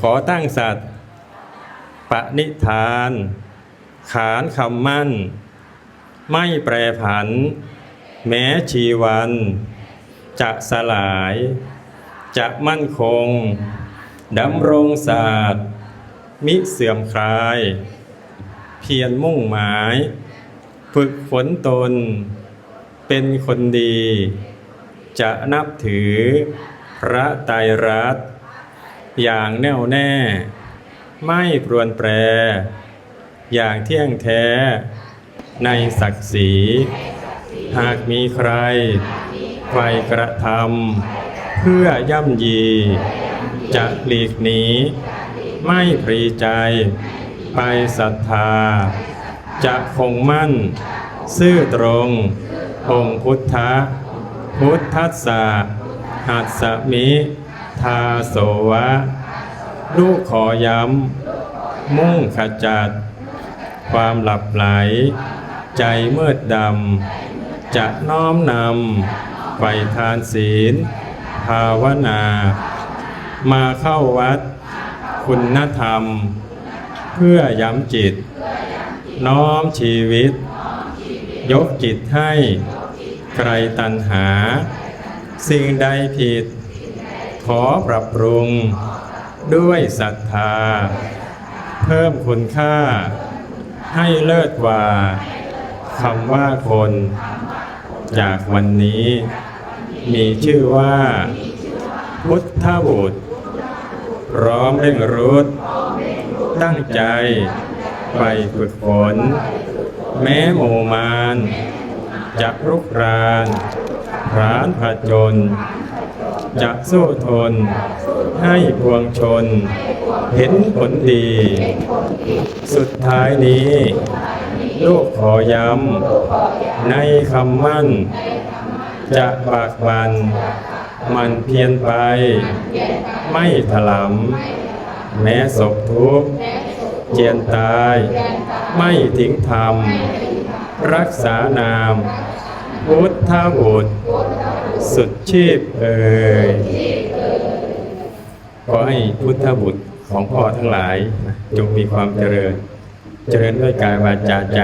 ขอตั้งสัตว์ปณิธาน ขานคำมั่น ไม่แปรผัน แม้ชีวัน จะสลาย จะมั่นคงดำรงศาสตร์มิเสื่อมคลาย เพียรมุ่งหมาย ฝึกฝนตน เป็นคนดี จะนับถือพระไตรรัตน์ อย่างแน่วแน่ ไม่ปรวนแปร อย่างเที่ยงแท้ ในศักดิ์ศรี หากมีใครใครกระทำเพื่อย่ำยี จะหลีกหนีไม่ปรีใจ ไปศรัทธา จะคงมั่น ซื่อตรงองค์พุทธะพุทธัสสะหัสสมิ ทาโสวะ ลูกขอย้ำ มุ่งขจัด ความหลับไหล ใจมืดดำ จะน้อมนำไฟทานศีล ภาวนา มาเข้าวัด คุณธรรม เพื่อย้ำจิต น้อมชีวิต ยกจิตให้ใครตัณหา สิ่งใดผิด ขอปรับปรุง ด้วยศรัทธา เพิ่มคุณค่า ให้เลิศกว่าคำว่าคน จากวันนี้ มีชื่อว่า พุทธบุตรพร้อมเร่งรุดตั้งใจ ไปฝึกฝน แม้หมู่มารจะรุกรานพรานผจญ จะสู้ทน ให้พวงชน เห็นผลดี สุดท้ายนี้ ลูกขอย้ำ ในคำมั่น จะปากบัน มันเพียนไป ไม่ถลำแม้ศพทุกข์เจียนตาย ไม่ทิ้งธรรม รักษานาม พุทธบุตร สุดชีพเอ่ยขอให้พุทธบุตรของพ่อทั้งหลายจงมีความเจริญ เจริญด้วยกายวาจาใจ